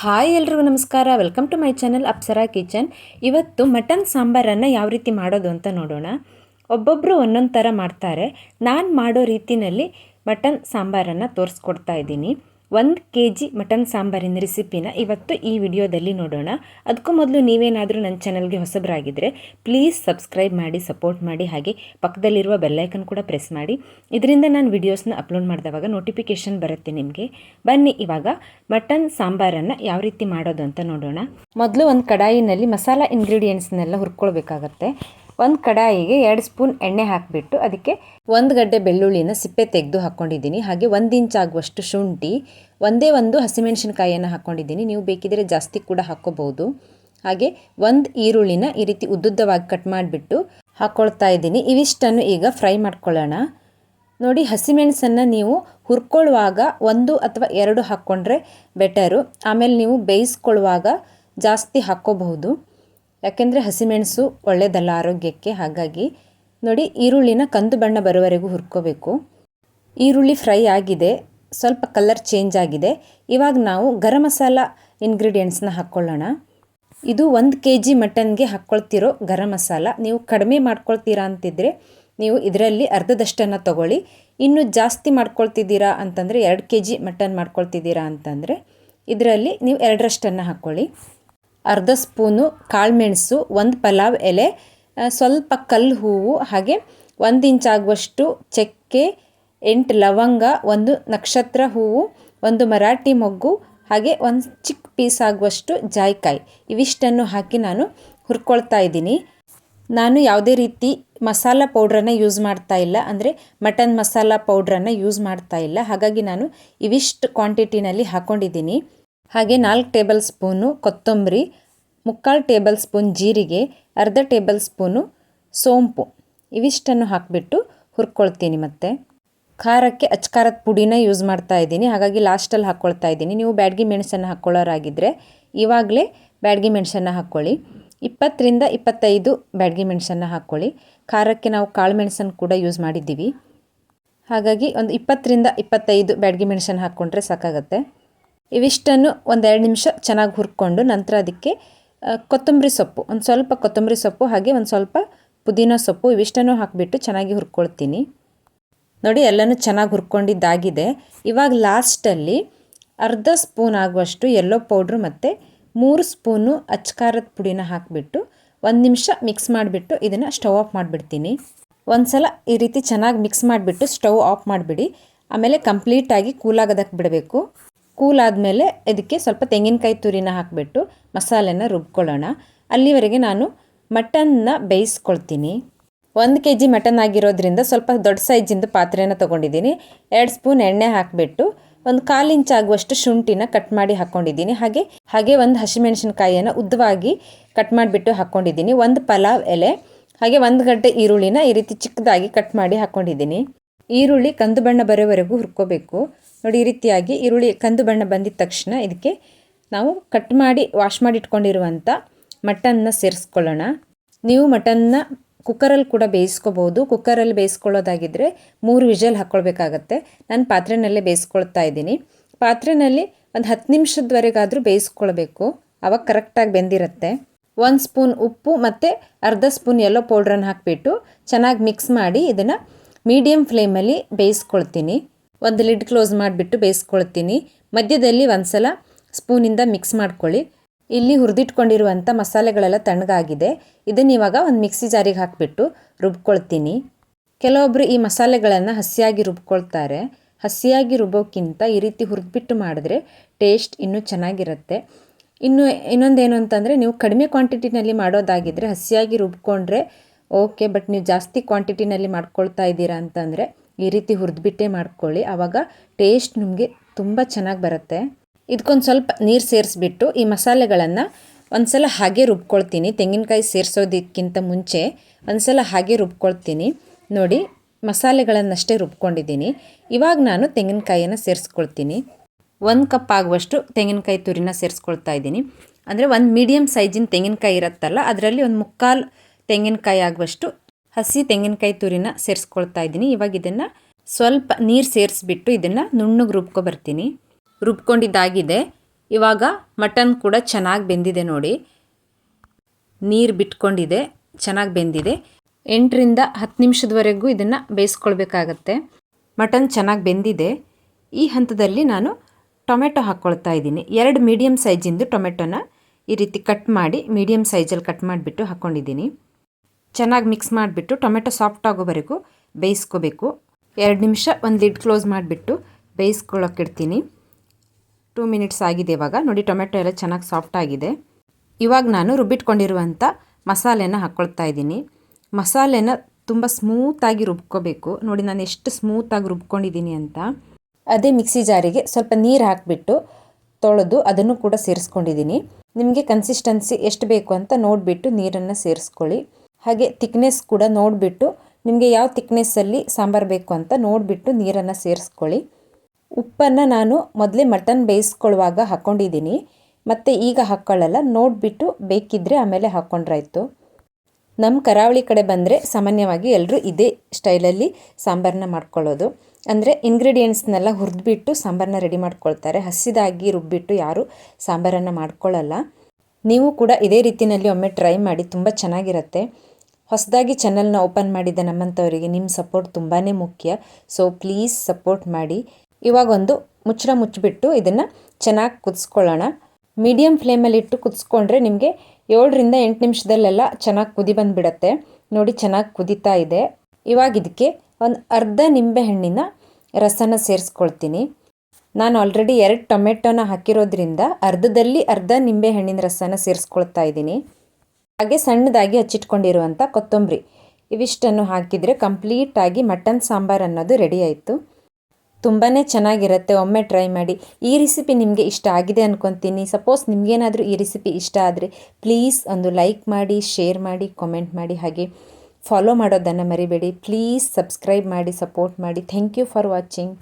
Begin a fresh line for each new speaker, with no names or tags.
Hi ಎಲ್ರಿಗೂ ನಮಸ್ಕಾರ. Welcome to my channel Apsara kitchen ಇವತ್ತು ಮಟನ್ ಸಾಂಬಾರನ್ನು ಯಾವ ರೀತಿ ಮಾಡೋದು ಅಂತ ನೋಡೋಣ. ಒಬ್ಬೊಬ್ಬರು ಒಂದೊಂದು ಥರ ಮಾಡ್ತಾರೆ. ನಾನು ಮಾಡೋ ರೀತಿಯಲ್ಲಿ ಮಟನ್ ಸಾಂಬಾರನ್ನು ತೋರಿಸ್ಕೊಡ್ತಾ ಇದ್ದೀನಿ. ಒಂದು ಕೆ ಜಿ ಮಟನ್ ಸಾಂಬಾರಿನ ರೆಸಿಪಿನ ಇವತ್ತು ಈ ವಿಡಿಯೋದಲ್ಲಿ ನೋಡೋಣ. ಅದಕ್ಕೂ ಮೊದಲು ನೀವೇನಾದರೂ ನನ್ನ ಚಾನಲ್ಗೆ ಹೊಸಬರಾಗಿದ್ದರೆ ಪ್ಲೀಸ್ ಸಬ್ಸ್ಕ್ರೈಬ್ ಮಾಡಿ ಸಪೋರ್ಟ್ ಮಾಡಿ, ಹಾಗೆ ಪಕ್ಕದಲ್ಲಿರುವ ಬೆಲ್ಲೈಕನ್ ಕೂಡ ಪ್ರೆಸ್ ಮಾಡಿ. ಇದರಿಂದ ನಾನು ವಿಡಿಯೋಸ್ನ ಅಪ್ಲೋಡ್ ಮಾಡಿದವಾಗ ನೋಟಿಫಿಕೇಷನ್ ಬರುತ್ತೆ ನಿಮಗೆ. ಬನ್ನಿ, ಇವಾಗ ಮಟನ್ ಸಾಂಬಾರನ್ನು ಯಾವ ರೀತಿ ಮಾಡೋದು ಅಂತ ನೋಡೋಣ. ಮೊದಲು ಒಂದು ಕಡಾಯಿನಲ್ಲಿ ಮಸಾಲ ಇಂಗ್ರೀಡಿಯೆಂಟ್ಸ್ನೆಲ್ಲ ಹುರ್ಕೊಳ್ಬೇಕಾಗತ್ತೆ. ಒಂದು ಕಡಾಯಿಗೆ ಎರಡು ಸ್ಪೂನ್ ಎಣ್ಣೆ ಹಾಕಿಬಿಟ್ಟು ಅದಕ್ಕೆ ಒಂದು ಗಡ್ಡೆ ಬೆಳ್ಳುಳ್ಳಿನ ಸಿಪ್ಪೆ ತೆಗೆದು ಹಾಕ್ಕೊಂಡಿದ್ದೀನಿ ಹಾಗೆ ಒಂದು ಇಂಚ್ ಆಗುವಷ್ಟು ಶುಂಠಿ, ಒಂದೇ ಒಂದು ಹಸಿಮೆಣಸಿನಕಾಯಿಯನ್ನು ಹಾಕ್ಕೊಂಡಿದ್ದೀನಿ ನೀವು ಬೇಕಿದ್ರೆ ಜಾಸ್ತಿ ಕೂಡ ಹಾಕ್ಕೋಬೋದು ಹಾಗೆ ಒಂದು ಈರುಳ್ಳಿನ ಈ ರೀತಿ ಉದ್ದುದ್ದವಾಗಿ ಕಟ್ ಮಾಡಿಬಿಟ್ಟು ಹಾಕ್ಕೊಳ್ತಾ ಇದ್ದೀನಿ. ಇವಿಷ್ಟನ್ನು ಈಗ ಫ್ರೈ ಮಾಡ್ಕೊಳ್ಳೋಣ. ನೋಡಿ, ಹಸಿಮೆಣಸನ್ನು ನೀವು ಹುರ್ಕೊಳ್ಳುವಾಗ ಒಂದು ಅಥವಾ ಎರಡು ಹಾಕ್ಕೊಂಡ್ರೆ ಬೆಟರು. ಆಮೇಲೆ ನೀವು ಬೇಯಿಸ್ಕೊಳ್ಳುವಾಗ ಜಾಸ್ತಿ ಹಾಕ್ಕೋಬಹುದು. ಯಾಕೆಂದರೆ ಹಸಿಮೆಣಸು ಒಳ್ಳೆಯದಲ್ಲ ಆರೋಗ್ಯಕ್ಕೆ. ಹಾಗಾಗಿ ನೋಡಿ, ಈರುಳ್ಳಿನ ಕಂದು ಬಣ್ಣ ಬರುವವರೆಗೂ ಹುರ್ಕೋಬೇಕು. ಈರುಳ್ಳಿ ಫ್ರೈ ಆಗಿದೆ, ಸ್ವಲ್ಪ ಕಲರ್ ಚೇಂಜ್ ಆಗಿದೆ. ಇವಾಗ ನಾವು ಗರಂ ಮಸಾಲ ಇಂಗ್ರೀಡಿಯೆಂಟ್ಸ್ನ ಹಾಕ್ಕೊಳ್ಳೋಣ ಇದು ಒಂದು ಕೆ ಜಿ ಮಟನ್ಗೆ ಹಾಕ್ಕೊಳ್ತಿರೋ ಗರಂ ಮಸಾಲ. ನೀವು ಕಡಿಮೆ ಮಾಡ್ಕೊಳ್ತೀರಾ ಅಂತಿದ್ರೆ ನೀವು ಇದರಲ್ಲಿ ಅರ್ಧದಷ್ಟನ್ನು ತಗೊಳ್ಳಿ. ಇನ್ನು ಜಾಸ್ತಿ ಮಾಡ್ಕೊಳ್ತಿದ್ದೀರಾ ಅಂತಂದರೆ ಎರಡು ಕೆ ಜಿ ಮಟನ್ ಮಾಡ್ಕೊಳ್ತಿದ್ದೀರಾ ಅಂತಂದರೆ ಇದರಲ್ಲಿ ನೀವು ಎರಡರಷ್ಟನ್ನು ಹಾಕ್ಕೊಳ್ಳಿ ಅರ್ಧ ಸ್ಪೂನು ಕಾಳುಮೆಣಸು ಒಂದು ಪಲಾವ್ ಎಲೆ ಸ್ವಲ್ಪ ಕಲ್ಲು ಹೂವು, ಹಾಗೆ ಒಂದು ಇಂಚ್ ಆಗುವಷ್ಟು ಚಕ್ಕೆ, ಎಂಟು ಲವಂಗ, ಒಂದು ನಕ್ಷತ್ರ ಹೂವು, ಒಂದು ಮರಾಠಿ ಮೊಗ್ಗು, ಹಾಗೆ ಒಂದು ಚಿಕ್ಕ ಪೀಸ್ ಆಗುವಷ್ಟು ಜಾಯಿಕಾಯಿ. ಇವಿಷ್ಟನ್ನು ಹಾಕಿ ನಾನು ಹುರ್ಕೊಳ್ತಾ ಇದ್ದೀನಿ. ನಾನು ಯಾವುದೇ ರೀತಿ ಮಸಾಲ ಪೌಡ್ರನ್ನು ಯೂಸ್ ಮಾಡ್ತಾ ಇಲ್ಲ. ಅಂದರೆ ಮಟನ್ ಮಸಾಲ ಪೌಡ್ರನ್ನು ಯೂಸ್ ಮಾಡ್ತಾ ಇಲ್ಲ. ಹಾಗಾಗಿ ನಾನು ಇವಿಷ್ಟು ಕ್ವಾಂಟಿಟಿನಲ್ಲಿ ಹಾಕ್ಕೊಂಡಿದ್ದೀನಿ ಹಾಗೆ ನಾಲ್ಕು ಟೇಬಲ್ ಸ್ಪೂನು ಕೊತ್ತಂಬರಿ, ಮುಕ್ಕಾಲು ಟೇಬಲ್ ಸ್ಪೂನ್ ಜೀರಿಗೆ, ಅರ್ಧ ಟೇಬಲ್ ಸ್ಪೂನು ಸೋಂಪು. ಇವಿಷ್ಟನ್ನು ಹಾಕಿಬಿಟ್ಟು ಹುರ್ಕೊಳ್ತೀನಿ ಮತ್ತೆ. ಖಾರಕ್ಕೆ ಅಚ್ಕಾರದ ಪುಡಿನ ಯೂಸ್ ಮಾಡ್ತಾ ಇದ್ದೀನಿ. ಹಾಗಾಗಿ ಲಾಸ್ಟಲ್ಲಿ ಹಾಕ್ಕೊಳ್ತಾ ಇದ್ದೀನಿ. ನೀವು ಬ್ಯಾಡ್ಗಿ ಮೆಣಸನ್ನು ಹಾಕ್ಕೊಳ್ಳೋರಾಗಿದ್ದರೆ ಇವಾಗಲೇ ಬ್ಯಾಡ್ಗಿ ಮೆಣಸನ್ನು ಹಾಕ್ಕೊಳ್ಳಿ ಇಪ್ಪತ್ತರಿಂದ ಇಪ್ಪತ್ತೈದು ಬ್ಯಾಡ್ಗಿ ಮೆಣಸನ್ನು ಹಾಕ್ಕೊಳ್ಳಿ ಖಾರಕ್ಕೆ ನಾವು ಕಾಳು ಮೆಣಸನ್ನು ಕೂಡ ಯೂಸ್ ಮಾಡಿದ್ದೀವಿ. ಹಾಗಾಗಿ ಒಂದು ಇಪ್ಪತ್ತರಿಂದ ಇಪ್ಪತ್ತೈದು ಬ್ಯಾಡ್ಗಿ ಮೆಣಸನ್ನು ಹಾಕ್ಕೊಂಡ್ರೆ ಸಾಕಾಗತ್ತೆ. ಇವಿಷ್ಟನ್ನು ಒಂದೆರಡು ನಿಮಿಷ ಚೆನ್ನಾಗಿ ಹುರ್ಕೊಂಡು ನಂತರ ಅದಕ್ಕೆ ಕೊತ್ತಂಬರಿ ಸೊಪ್ಪು. ಒಂದು ಸ್ವಲ್ಪ ಕೊತ್ತಂಬರಿ ಸೊಪ್ಪು ಹಾಗೆ ಒಂದು ಸ್ವಲ್ಪ ಪುದೀನ ಸೊಪ್ಪು ಇವಿಷ್ಟನ್ನು ಹಾಕಿಬಿಟ್ಟು ಚೆನ್ನಾಗಿ ಹುರ್ಕೊಳ್ತೀನಿ. ನೋಡಿ, ಎಲ್ಲನೂ ಚೆನ್ನಾಗಿ ಹುರ್ಕೊಂಡಿದ್ದಾಗಿದೆ. ಇವಾಗ ಲಾಸ್ಟಲ್ಲಿ ಅರ್ಧ ಸ್ಪೂನ್ ಆಗುವಷ್ಟು ಎಲ್ಲೋ ಪೌಡ್ರು ಮತ್ತು ಮೂರು ಸ್ಪೂನು ಅಚ್ಕಾರದ ಪುಡಿನ ಹಾಕಿಬಿಟ್ಟು ಒಂದು ನಿಮಿಷ ಮಿಕ್ಸ್ ಮಾಡಿಬಿಟ್ಟು ಇದನ್ನು ಸ್ಟವ್ ಆಫ್ ಮಾಡಿಬಿಡ್ತೀನಿ. ಒಂದು ಸಲ ಈ ರೀತಿ ಚೆನ್ನಾಗಿ ಮಿಕ್ಸ್ ಮಾಡಿಬಿಟ್ಟು ಸ್ಟವ್ ಆಫ್ ಮಾಡಿಬಿಡಿ. ಆಮೇಲೆ ಕಂಪ್ಲೀಟಾಗಿ ಕೂಲಾಗೋದಕ್ಕೆ ಬಿಡಬೇಕು. ಕೂಲ್ ಆದಮೇಲೆ ಇದಕ್ಕೆ ಸ್ವಲ್ಪ ತೆಂಗಿನಕಾಯಿ ತುರಿನ ಹಾಕಿಬಿಟ್ಟು ಮಸಾಲೆನ ರುಬ್ಕೊಳ್ಳೋಣ. ಅಲ್ಲಿವರೆಗೆ ನಾನು ಮಟನ್ನ ಬೇಯಿಸ್ಕೊಳ್ತೀನಿ. ಒಂದು ಕೆ ಜಿ ಮಟನ್ ಆಗಿರೋದ್ರಿಂದ ಸ್ವಲ್ಪ ದೊಡ್ಡ ಸೈಜಿಂದ ಪಾತ್ರೆನ ತೊಗೊಂಡಿದ್ದೀನಿ. ಎರಡು ಸ್ಪೂನ್ ಎಣ್ಣೆ ಹಾಕಿಬಿಟ್ಟು ಒಂದು ಕಾಲು ಇಂಚ್ ಆಗುವಷ್ಟು ಶುಂಠಿನ ಕಟ್ ಮಾಡಿ ಹಾಕ್ಕೊಂಡಿದ್ದೀನಿ ಹಾಗೆ ಹಾಗೆ ಒಂದು ಹಸಿಮೆಣಸಿನ್ಕಾಯಿಯನ್ನು ಉದ್ದವಾಗಿ ಕಟ್ ಮಾಡಿಬಿಟ್ಟು ಹಾಕ್ಕೊಂಡಿದ್ದೀನಿ ಒಂದು ಪಲಾವ್ ಎಲೆ, ಹಾಗೆ ಒಂದು ಗಡ್ಡೆ ಈರುಳ್ಳಿನ ಈ ರೀತಿ ಚಿಕ್ಕದಾಗಿ ಕಟ್ ಮಾಡಿ ಹಾಕ್ಕೊಂಡಿದ್ದೀನಿ ಈರುಳ್ಳಿ ಕಂದು ಬಣ್ಣ ಬರೋವರೆಗೂ ಹುರ್ಕೋಬೇಕು. ನೋಡಿ, ಈ ರೀತಿಯಾಗಿ ಈರುಳ್ಳಿ ಕಂದು ಬಣ್ಣ ಬಂದಿದ ತಕ್ಷಣ ಇದಕ್ಕೆ ನಾವು ಕಟ್ ಮಾಡಿ, ವಾಶ್ ಮಾಡಿ ಇಟ್ಕೊಂಡಿರುವಂಥ ಮಟನ್ನ ಸೇರಿಸ್ಕೊಳ್ಳೋಣ. ನೀವು ಮಟನ್ನ ಕುಕ್ಕರಲ್ಲಿ ಕೂಡ ಬೇಯಿಸ್ಕೋಬೋದು. ಕುಕ್ಕರಲ್ಲಿ ಬೇಯಿಸ್ಕೊಳ್ಳೋದಾಗಿದ್ದರೆ ಮೂರು ವಿಜಲ್ ಹಾಕ್ಕೊಳ್ಬೇಕಾಗತ್ತೆ. ನಾನು ಪಾತ್ರೆನಲ್ಲೇ ಬೇಯಿಸ್ಕೊಳ್ತಾ ಇದ್ದೀನಿ. ಪಾತ್ರೆನಲ್ಲಿ ಒಂದು ಹತ್ತು ನಿಮಿಷದವರೆಗಾದರೂ ಬೇಯಿಸ್ಕೊಳ್ಬೇಕು. ಅವಾಗ ಕರೆಕ್ಟಾಗಿ ಬೆಂದಿರುತ್ತೆ. ಒಂದು ಸ್ಪೂನ್ ಉಪ್ಪು ಮತ್ತು ಅರ್ಧ ಸ್ಪೂನ್ ಎಲ್ಲೋ ಪೌಡ್ರನ್ನು ಹಾಕಿಬಿಟ್ಟು ಚೆನ್ನಾಗಿ ಮಿಕ್ಸ್ ಮಾಡಿ ಇದನ್ನು ಮೀಡಿಯಮ್ ಫ್ಲೇಮಲ್ಲಿ ಬೇಯಿಸ್ಕೊಳ್ತೀನಿ. ಒಂದು ಲಿಡ್ ಕ್ಲೋಸ್ ಮಾಡಿಬಿಟ್ಟು ಬೇಯಿಸ್ಕೊಳ್ತೀನಿ. ಮಧ್ಯದಲ್ಲಿ ಒಂದು ಸಲ ಸ್ಪೂನಿಂದ ಮಿಕ್ಸ್ ಮಾಡ್ಕೊಳ್ಳಿ. ಇಲ್ಲಿ ಹುರಿದಿಟ್ಕೊಂಡಿರುವಂಥ ಮಸಾಲೆಗಳೆಲ್ಲ ತಣ್ಣಗಾಗಿದೆ. ಇದನ್ನು ಇವಾಗ ಒಂದು ಮಿಕ್ಸಿ ಜಾರಿಗೆ ಹಾಕಿಬಿಟ್ಟು ರುಬ್ಕೊಳ್ತೀನಿ. ಕೆಲವೊಬ್ಬರು ಈ ಮಸಾಲೆಗಳನ್ನು ಹಸಿಯಾಗಿ ರುಬ್ಕೊಳ್ತಾರೆ. ಹಸಿಯಾಗಿ ರುಬ್ಬೋಕ್ಕಿಂತ ಈ ರೀತಿ ಹುರಿದ್ಬಿಟ್ಟು ಮಾಡಿದ್ರೆ ಟೇಸ್ಟ್ ಇನ್ನೂ ಚೆನ್ನಾಗಿರುತ್ತೆ. ಇನ್ನು ಇನ್ನೊಂದೇನು ಅಂತಂದರೆ ನೀವು ಕಡಿಮೆ ಕ್ವಾಂಟಿಟಿನಲ್ಲಿ ಮಾಡೋದಾಗಿದ್ದರೆ ಹಸಿಯಾಗಿ ರುಬ್ಕೊಂಡ್ರೆ ಓಕೆ, ಬಟ್ ನೀವು ಜಾಸ್ತಿ ಕ್ವಾಂಟಿಟಿನಲ್ಲಿ ಮಾಡ್ಕೊಳ್ತಾ ಇದ್ದೀರಾ ಅಂತಂದರೆ ಈ ರೀತಿ ಹುರಿದ್ಬಿಟ್ಟೆ ಮಾಡ್ಕೊಳ್ಳಿ. ಆವಾಗ ಟೇಸ್ಟ್ ನಿಮಗೆ ತುಂಬ ಚೆನ್ನಾಗಿ ಬರುತ್ತೆ. ಇದಕ್ಕೊಂದು ಸ್ವಲ್ಪ ನೀರು ಸೇರಿಸ್ಬಿಟ್ಟು ಈ ಮಸಾಲೆಗಳನ್ನು ಒಂದು ಸಲ ಹಾಗೆ ರುಬ್ಕೊಳ್ತೀನಿ. ತೆಂಗಿನಕಾಯಿ ಸೇರಿಸೋದಕ್ಕಿಂತ ಮುಂಚೆ ಒಂದು ಸಲ ಹಾಗೆ ರುಬ್ಕೊಳ್ತೀನಿ. ನೋಡಿ, ಮಸಾಲೆಗಳನ್ನಷ್ಟೇ ರುಬ್ಕೊಂಡಿದ್ದೀನಿ. ಇವಾಗ ನಾನು ತೆಂಗಿನಕಾಯಿಯನ್ನು ಸೇರಿಸ್ಕೊಳ್ತೀನಿ. ಒಂದು ಕಪ್ ಆಗುವಷ್ಟು ತೆಂಗಿನಕಾಯಿ ತುರಿನ ಸೇರಿಸ್ಕೊಳ್ತಾ ಇದ್ದೀನಿ. ಅಂದರೆ ಒಂದು ಮೀಡಿಯಮ್ ಸೈಜಿನ ತೆಂಗಿನಕಾಯಿ ಇರುತ್ತಲ್ಲ, ಅದರಲ್ಲಿ ಒಂದು ಮುಕ್ಕಾಲು ತೆಂಗಿನಕಾಯಿ ಆಗುವಷ್ಟು ಹಸಿ ತೆಂಗಿನಕಾಯಿ ತುರಿನ ಸೇರಿಸ್ಕೊಳ್ತಾ ಇದ್ದೀನಿ. ಇವಾಗ ಇದನ್ನು ಸ್ವಲ್ಪ ನೀರು ಸೇರಿಸ್ಬಿಟ್ಟು ಇದನ್ನು ನುಣ್ಣಗೆ ರುಬ್ಕೊ ಬರ್ತೀನಿ. ರುಬ್ಕೊಂಡಿದ್ದಾಗಿದೆ. ಇವಾಗ ಮಟನ್ ಕೂಡ ಚೆನ್ನಾಗಿ ಬೆಂದಿದೆ ನೋಡಿ. ನೀರು ಬಿಟ್ಕೊಂಡಿದೆ, ಚೆನ್ನಾಗಿ ಬೆಂದಿದೆ. ಎಂಟರಿಂದ ಹತ್ತು ನಿಮಿಷದವರೆಗೂ ಇದನ್ನು ಬೇಯಿಸ್ಕೊಳ್ಬೇಕಾಗತ್ತೆ. ಮಟನ್ ಚೆನ್ನಾಗಿ ಬೆಂದಿದೆ. ಈ ಹಂತದಲ್ಲಿ ನಾನು ಟೊಮೆಟೊ ಹಾಕ್ಕೊಳ್ತಾ ಇದ್ದೀನಿ. ಎರಡು ಮೀಡಿಯಮ್ ಸೈಜಿಂದು ಟೊಮೆಟೊನ ಈ ರೀತಿ ಕಟ್ ಮಾಡಿ ಮೀಡಿಯಮ್ ಸೈಜಲ್ಲಿ ಕಟ್ ಮಾಡಿಬಿಟ್ಟು ಹಾಕ್ಕೊಂಡಿದ್ದೀನಿ ಚೆನ್ನಾಗಿ ಮಿಕ್ಸ್ ಮಾಡಿಬಿಟ್ಟು ಟೊಮೆಟೊ ಸಾಫ್ಟ್ ಆಗೋವರೆಗೂ ಬೇಯಿಸ್ಕೋಬೇಕು. ಎರಡು ನಿಮಿಷ ಒಂದು ಲಿಡ್ ಕ್ಲೋಸ್ ಮಾಡಿಬಿಟ್ಟು ಬೇಯಿಸ್ಕೊಳ್ಳೋಕ್ಕಿಡ್ತೀನಿ ಟೂ ಮಿನಿಟ್ಸ್ ಆಗಿದೆ ಇವಾಗ. ನೋಡಿ ಟೊಮೆಟೊ ಎಲ್ಲ ಚೆನ್ನಾಗಿ ಸಾಫ್ಟ್ ಆಗಿದೆ. ಇವಾಗ ನಾನು ರುಬ್ಬಿಟ್ಕೊಂಡಿರುವಂಥ ಮಸಾಲೆನ ಹಾಕ್ಕೊಳ್ತಾ ಇದ್ದೀನಿ. ಮಸಾಲೆನ ತುಂಬ ಸ್ಮೂತಾಗಿ ರುಬ್ಕೋಬೇಕು. ನೋಡಿ ನಾನು ಎಷ್ಟು ಸ್ಮೂತಾಗಿ ರುಬ್ಕೊಂಡಿದ್ದೀನಿ ಅಂತ. ಅದೇ ಮಿಕ್ಸಿ ಜಾರಿಗೆ ಸ್ವಲ್ಪ ನೀರು ಹಾಕಿಬಿಟ್ಟು ತೊಳೆದು ಅದನ್ನು ಕೂಡ ಸೇರಿಸ್ಕೊಂಡಿದ್ದೀನಿ. ನಿಮಗೆ ಕನ್ಸಿಸ್ಟೆನ್ಸಿ ಎಷ್ಟು ಬೇಕು ಅಂತ ನೋಡಿಬಿಟ್ಟು ನೀರನ್ನು ಸೇರಿಸ್ಕೊಳ್ಳಿ. ಹಾಗೆ ತಿಕ್ನೆಸ್ ಕೂಡ ನೋಡಿಬಿಟ್ಟು ನಿಮಗೆ ಯಾವ ತಿಕ್ನೆಸ್ಸಲ್ಲಿ ಸಾಂಬಾರು ಬೇಕು ಅಂತ ನೋಡಿಬಿಟ್ಟು ನೀರನ್ನು ಸೇರಿಸ್ಕೊಳ್ಳಿ. ಉಪ್ಪನ್ನು ನಾನು ಮೊದಲೇ ಮಟನ್ ಬೇಯಿಸ್ಕೊಳ್ಳುವಾಗ ಹಾಕ್ಕೊಂಡಿದ್ದೀನಿ ಮತ್ತು ಈಗ ಹಾಕ್ಕೊಳ್ಳಲ್ಲ ನೋಡಿಬಿಟ್ಟು ಬೇಕಿದ್ದರೆ ಆಮೇಲೆ ಹಾಕ್ಕೊಂಡ್ರಾಯ್ತು ನಮ್ಮ ಕರಾವಳಿ ಕಡೆ ಬಂದರೆ ಸಾಮಾನ್ಯವಾಗಿ ಎಲ್ಲರೂ ಇದೇ ಸ್ಟೈಲಲ್ಲಿ ಸಾಂಬಾರನ್ನ ಮಾಡ್ಕೊಳ್ಳೋದು. ಅಂದರೆ ಇಂಗ್ರೀಡಿಯೆಂಟ್ಸ್ನೆಲ್ಲ ಹುರಿದ್ಬಿಟ್ಟು ಸಾಂಬಾರನ್ನ ರೆಡಿ ಮಾಡ್ಕೊಳ್ತಾರೆ. ಹಸಿದಾಗಿ ರುಬ್ಬಿಟ್ಟು ಯಾರೂ ಸಾಂಬಾರನ್ನು ಮಾಡ್ಕೊಳ್ಳಲ್ಲ ನೀವು ಕೂಡ ಇದೇ ರೀತಿಯಲ್ಲಿ ಒಮ್ಮೆ ಟ್ರೈ ಮಾಡಿ ತುಂಬ ಚೆನ್ನಾಗಿರುತ್ತೆ. ಹೊಸದಾಗಿ ಚಾನಲ್ನ ಓಪನ್ ಮಾಡಿದ ನಮ್ಮಂಥವರಿಗೆ ನಿಮ್ಮ ಸಪೋರ್ಟ್ ತುಂಬಾ ಮುಖ್ಯ. ಸೊ ಪ್ಲೀಸ್ ಸಪೋರ್ಟ್ ಮಾಡಿ. ಇವಾಗ ಒಂದು ಮುಚ್ಚಳ ಮುಚ್ಚಿಬಿಟ್ಟು ಇದನ್ನು ಚೆನ್ನಾಗಿ ಕುದಿಸ್ಕೊಳ್ಳೋಣ. ಮೀಡಿಯಮ್ ಫ್ಲೇಮಲ್ಲಿಟ್ಟು ಕುದಿಸ್ಕೊಂಡ್ರೆ ನಿಮಗೆ ಏಳರಿಂದ ಎಂಟು ನಿಮಿಷದಲ್ಲೆಲ್ಲ ಚೆನ್ನಾಗಿ ಕುದಿ ಬಂದುಬಿಡತ್ತೆ. ನೋಡಿ, ಚೆನ್ನಾಗಿ ಕುದೀತಾ ಇದೆ. ಇವಾಗ ಇದಕ್ಕೆ ಒಂದು ಅರ್ಧ ನಿಂಬೆಹಣ್ಣಿನ ರಸನ ಸೇರಿಸ್ಕೊಳ್ತೀನಿ. ನಾನು ಆಲ್ರೆಡಿ ಎರಡು ಟೊಮೆಟೊನ ಹಾಕಿರೋದ್ರಿಂದ ಅರ್ಧದಲ್ಲಿ ಅರ್ಧ ನಿಂಬೆಹಣ್ಣಿನ ರಸನ ಸೇರಿಸ್ಕೊಳ್ತಾ ಇದ್ದೀನಿ. ಹಾಗೆ ಸಣ್ಣದಾಗಿ ಹಚ್ಚಿಟ್ಕೊಂಡಿರುವಂಥ ಕೊತ್ತಂಬರಿ. ಇವಿಷ್ಟನ್ನು ಹಾಕಿದರೆ ಕಂಪ್ಲೀಟಾಗಿ ಮಟನ್ ಸಾಂಬಾರ್ ಅನ್ನೋದು ರೆಡಿ ಆಯಿತು. ತುಂಬಾ ಚೆನ್ನಾಗಿರುತ್ತೆ. ಒಮ್ಮೆ ಟ್ರೈ ಮಾಡಿ. ಈ ರೆಸಿಪಿ ನಿಮಗೆ ಇಷ್ಟ ಆಗಿದೆ ಅಂದ್ಕೊತೀನಿ ಸಪೋಸ್ ನಿಮಗೇನಾದರೂ ಈ ರೆಸಿಪಿ ಇಷ್ಟ ಆದರೆ ಪ್ಲೀಸ್ ಒಂದು ಲೈಕ್ ಮಾಡಿ ಶೇರ್ ಮಾಡಿ ಕಾಮೆಂಟ್ ಮಾಡಿ ಹಾಗೆ. ಫಾಲೋ ಮಾಡೋದನ್ನು ಮರಿಬೇಡಿ. ಪ್ಲೀಸ್ ಸಬ್ಸ್ಕ್ರೈಬ್ ಮಾಡಿ ಸಪೋರ್ಟ್ ಮಾಡಿ. Thank you for watching